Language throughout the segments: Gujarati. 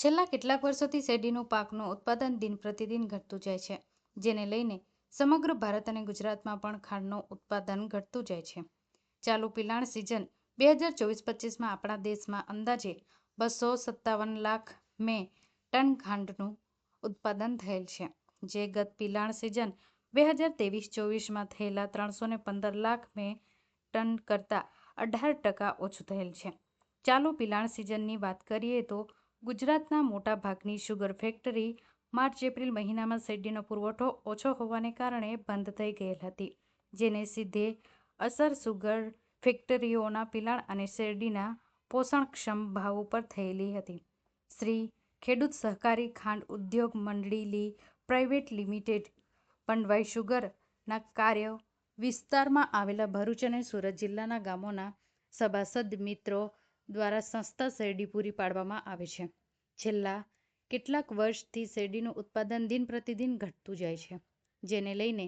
છેલ્લા કેટલાક વર્ષોથી શેરડીનું પાકનું ઉત્પાદન દિન પ્રતિદિન ઘટતું જાય છે, જેને લઈને સમગ્ર ભારત અને ગુજરાતમાં પણ ખાંડનું ઉત્પાદન ઘટતું જાય છે. ચાલુ પિલાણ સિઝન બે હજાર ચોવીસ પચીસમાં આપણા દેશમાં અંદાજે બસો સત્તાવન લાખ મે ટન ખાંડનું ઉત્પાદન થયેલ છે, જે ગત પિલાણ સિઝન બે હજાર ત્રેવીસ ચોવીસમાં થયેલા ત્રણસો ને પંદર લાખ મે ટન કરતાં અઢાર ટકા ઓછું થયેલ છે. ચાલુ પિલાણ સિઝનની વાત કરીએ તો ગુજરાતના મોટા ભાગની શુગર ફેક્ટરી માર્ચ એપ્રિલ મહિનામાં શેરડીનો પુરવઠો ઓછો હોવાને કારણે બંધ થઈ ગયેલ હતી, જેને સીધે અસર સુગર ફેક્ટરીઓના પિલાણ અને શેરડીના પોષણક્ષમ ભાવ ઉપર થયેલી હતી. શ્રી ખેડૂત સહકારી ખાંડ ઉદ્યોગ મંડળી પ્રાઇવેટ લિમિટેડ પંડવાઈ શુગરના કાર્ય વિસ્તારમાં આવેલા ભરૂચ અને સુરત જિલ્લાના ગામોના સભાસદ મિત્રો દ્વારા સસ્તા શેરડી પૂરી પાડવામાં આવે છે. છેલ્લા કેટલાક વર્ષથી શેરડીનું ઉત્પાદન દિન પ્રતિદિન ઘટતું જાય છે, જેને લઈને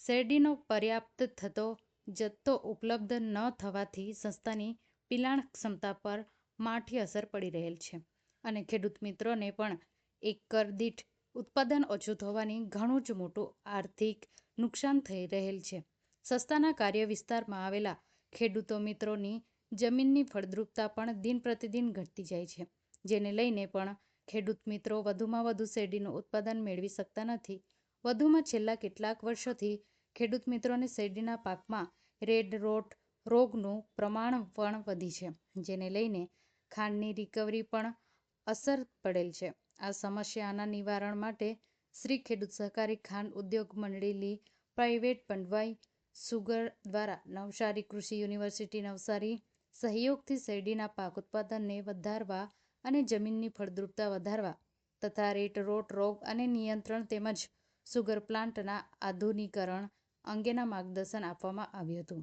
શેરડીનો પર્યાપ્ત થતો જથ્થો ઉપલબ્ધ ન થવાથી સંસ્થાની પિલાણ ક્ષમતા પર માઠી અસર પડી રહેલ છે અને ખેડૂત મિત્રોને પણ એકર દીઠ ઉત્પાદન ઓછું થવાની ઘણું જ મોટું આર્થિક નુકસાન થઈ રહેલ છે. સસ્તાના કાર્ય વિસ્તારમાં આવેલા ખેડૂતો મિત્રોની જમીનની ફળદ્રુપતા પણ દિન પ્રતિદિન ઘટતી જાય છે. જેને લઈને પણ ખેડૂત મિત્રો વધુમાં વધુ શેરડીનું ઉત્પાદન મેળવી શકતા નથી. વધુમાં છેલ્લા કેટલાક વર્ષોથી ખેડૂત મિત્રોને શેરડીના પાકમાં રેડ રોટ રોગનું પ્રમાણ પણ વધી છે, જેને લઈને ખાંડની રિકવરી પણ અસર પડેલ છે. આ સમસ્યાના નિવારણ માટે શ્રી ખેડૂત સહકારી ખાંડ ઉદ્યોગ મંડળીલી પ્રાઇવેટ પંડવાઈ સુગર દ્વારા નવસારી કૃષિ યુનિવર્સિટી નવસારી સહયોગથી શેરડીના પાક ઉત્પાદનને વધારવા અને જમીનની ફળદ્રુપતા વધારવા તથા રેટ, રોટ, રોગ અને નિયંત્રણ તેમજ સુગર પ્લાન્ટના આધુનિકરણ અંગેના માર્ગદર્શન આપવામાં આવ્યું હતું.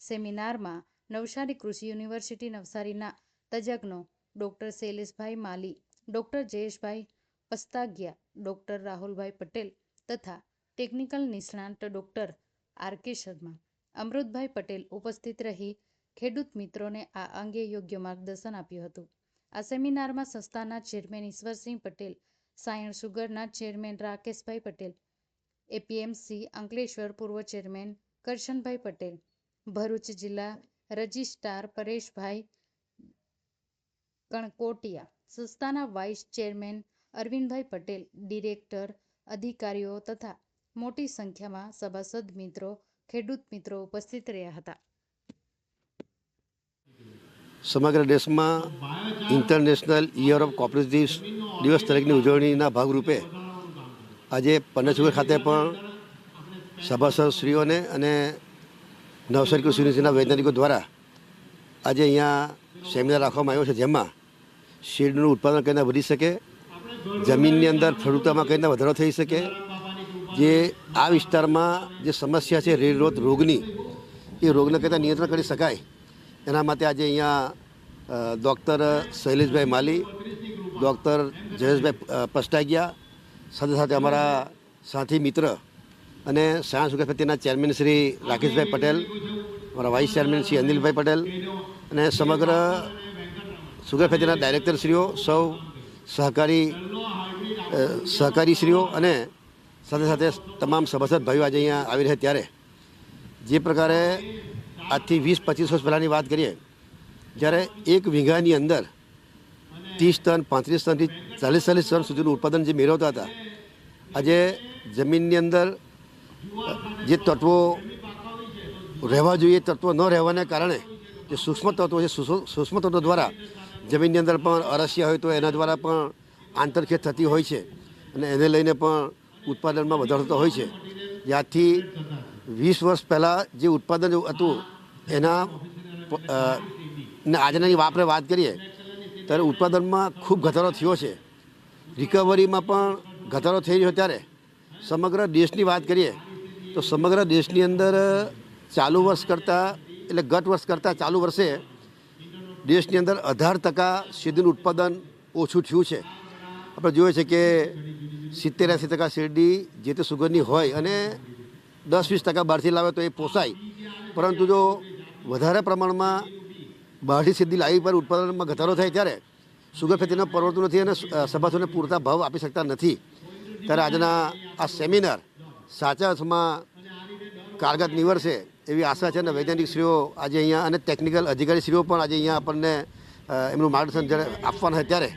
સેમિનારમાં નવસારી કૃષિ યુનિવર્સિટી નવસારીના તજજ્ઞો doctor Shaileshbhai Mali, doctor Jayeshbhai Pastagiya, doctor Rahulbhai Patel તથા ટેકનિકલ નિષ્ણાંત doctor R K Sharma, Amrutbhai Patel ઉપસ્થિત રહી ખેડૂત મિત્રોને આ અંગે યોગ્ય માર્ગદર્શન આપ્યું હતું. આ સેમિનારમાં સંસ્થાના ચેરમેન ઈશ્વરસિંહ પટેલ, સાયણ સુગરના ચેરમેન રાકેશભાઈ પટેલ, એપીએમસી અંકલેશ્વર પૂર્વ ચેરમેન કરશનભાઈ પટેલ, ભરૂચ જિલ્લા રજિસ્ટ્રાર પરેશભાઈ કણકોટિયા, સંસ્થાના vice chairman Arvindbhai Patel, director અધિકારીઓ તથા મોટી સંખ્યામાં સભાસદ મિત્રો, ખેડૂત મિત્રો ઉપસ્થિત રહ્યા હતા. સમગ્ર દેશમાં ઇન્ટરનેશનલ યર ઓફ કોઓપરેટિવ્સ દિવસ તરીકેની ઉજવણીના ભાગરૂપે આજે પન્નેસુગર ખાતે પણ સભાસદશ્રીઓને અને નવસારી કૃષિ યુનિવર્સિટીના વૈજ્ઞાનિકો દ્વારા આજે અહીંયા સેમિનાર રાખવામાં આવ્યો છે, જેમાં શેરડીનું ઉત્પાદન કઈ રીતના વધી શકે, જમીનની અંદર ફળદ્રુપતામાં કઈ રીતના વધારો થઈ શકે, જે આ વિસ્તારમાં જે સમસ્યા છે રેડ રોગની, એ રોગને કઈ નિયંત્રણ કરી શકાય. એના માટે આજે અહીંયા ડૉક્ટર શૈલેષભાઈ માલી, ડૉક્ટર જયેશભાઈ પસ્ટાગિયા, સાથે સાથે અમારા સાથી મિત્ર અને સાયન્સ સુગર ચેરમેન શ્રી રાકેશભાઈ પટેલ, અમારા વાઇસ ચેરમેન શ્રી અનિલભાઈ પટેલ અને સમગ્ર સુગર ફેક્ટરીના ડાયરેક્ટરશ્રીઓ, સૌ સહકારી સહકારીશ્રીઓ અને સાથે સાથે તમામ સભાસદ ભાઈઓ આજે અહીંયા આવી રહ્યા ત્યારે. જે પ્રકારે આજથી વીસ, પચીસ વર્ષ પહેલાંની વાત કરીએ, જ્યારે એક વીઘાની અંદર ત્રીસ ટન, પાંત્રીસ ટનથી ચાલીસ ચાલીસ ટન સુધીનું ઉત્પાદન જે મેળવતા હતા, આજે જમીનની અંદર જે તત્વો રહેવા જોઈએ, તત્વો ન રહેવાને કારણે જે સૂક્ષ્મ તત્વો છે, સૂક્ષ્મ તત્વો દ્વારા જમીનની અંદર પણ અરસિયા હોય તો એના દ્વારા પણ આંતરખેદ થતી હોય છે અને એને લઈને પણ ઉત્પાદનમાં વધારો થતો હોય છે. જ્યાંથી વીસ વર્ષ પહેલાં જે ઉત્પાદન હતું એના ને આજનાની આપણે વાત કરીએ, ત્યારે ઉત્પાદનમાં ખૂબ ઘટાડો થયો છે. રિકવરીમાં પણ ઘટાડો થઈ રહ્યો ત્યારે. સમગ્ર દેશની વાત કરીએ, તો સમગ્ર દેશની અંદર ચાલુ વર્ષ કરતાં, એટલે ગત વર્ષ કરતાં ચાલુ વર્ષે, દેશની અંદર અઢાર ટકા શેરડીનું ઉત્પાદન ઓછું થયું છે. આપણે જોઈએ છે કે સિત્તેર એંસી ટકા શેરડી જે તે સુગરની હોય અને દસ વીસ ટકા બહારથી લાવે તો એ પોસાય. પરંતુ જો વધારે પ્રમાણમાં બહારથી સીધી લાવી પર ઉત્પાદનમાં ઘટાડો થાય ત્યારે સુગર ખેતીને પરવડતું નથી અને સભાસોને પૂરતા ભાવ આપી શકતા નથી. ત્યારે આજના આ સેમિનાર સાચા અર્થમાં કારગત નિવડશે એવી આશા છે અને વૈજ્ઞાનિકશ્રીઓ આજે અહીંયા અને ટેકનિકલ અધિકારીશ્રીઓ પણ આજે અહીંયા આપણને એમનું માર્ગદર્શન જ્યારે આપવાના હોય ત્યારે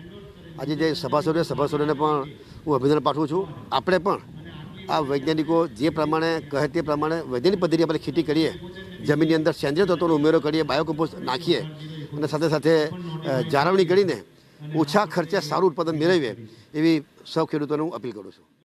આજે જે સભાસદો સભાસદોને પણ હું અભિનંદન પાઠવું છું. આપણે પણ આ વૈજ્ઞાનિકો જે પ્રમાણે કહે તે પ્રમાણે વૈજ્ઞાનિક પદ્ધતિ આપણે ખેતી કરીએ, જમીનની અંદર સેન્દ્રિય તત્વોનો ઉમેરો કરીએ, બાયોકમ્પોસ્ટ નાખીએ અને સાથે સાથે જાળવણી કરીને ઓછા ખર્ચે સારું ઉત્પાદન મેળવીએ એવી સૌ ખેડૂતોને હું અપીલ કરું છું.